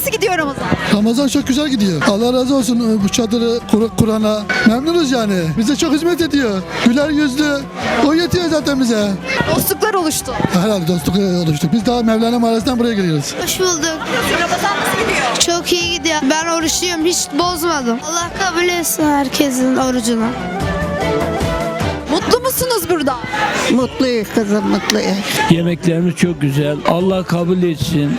Nasıl gidiyor Ramazan? Ramazan çok güzel gidiyor. Allah razı olsun e, bu çadırı kur- kurana. Memnunuz yani. Bize çok hizmet ediyor. Güler yüzlü. O yetiyor zaten bize. Dostluklar oluştu. Herhalde dostluk e, oluştuk. Biz daha Mevlana Mahallesi'nden buraya geliyoruz. Hoş bulduk. Ramazan nasıl gidiyor? Çok iyi gidiyor. Ben oruçluyum. Hiç bozmadım. Allah kabul etsin herkesin orucunu. Mutlu musunuz burada? Mutluyuz kızım mutluyuz. Yemeklerimiz çok güzel. Allah kabul etsin.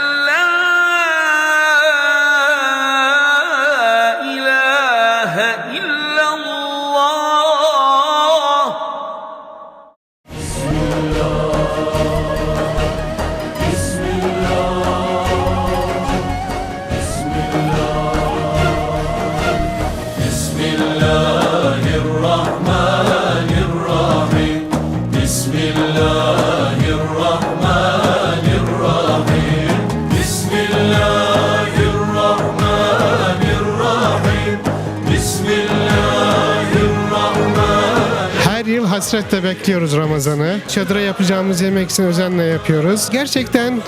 나 yıl hasretle bekliyoruz Ramazan'ı. Çadıra yapacağımız yemek için özenle yapıyoruz. Gerçekten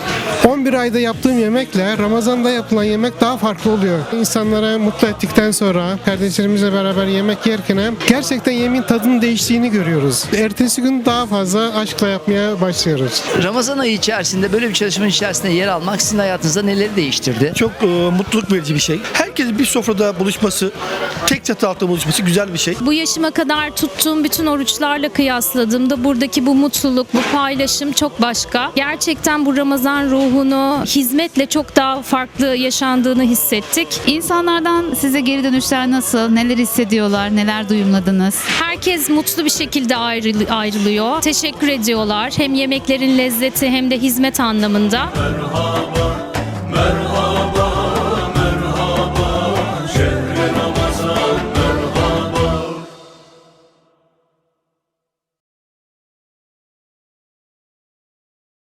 11 ayda yaptığım yemekle Ramazan'da yapılan yemek daha farklı oluyor. İnsanlara mutlu ettikten sonra kardeşlerimizle beraber yemek yerken gerçekten yemeğin tadının değiştiğini görüyoruz. Ertesi gün daha fazla aşkla yapmaya başlıyoruz. Ramazan ayı içerisinde böyle bir çalışmanın içerisinde yer almak sizin hayatınızda neleri değiştirdi? Çok e, mutluluk verici bir şey. Herkes bir sofrada buluşması, tek çatı altında buluşması güzel bir şey. Bu yaşıma kadar tuttuğum bütün oruçlarla kıyasladığımda buradaki bu mutluluk, bu paylaşım çok başka. Gerçekten bu Ramazan ruhunu hizmetle çok daha farklı yaşandığını hissettik. İnsanlardan size geri dönüşler nasıl? Neler hissediyorlar? Neler duyumladınız? Herkes mutlu bir şekilde ayrı- ayrılıyor. Teşekkür ediyorlar. Hem yemeklerin lezzeti hem de hizmet anlamında.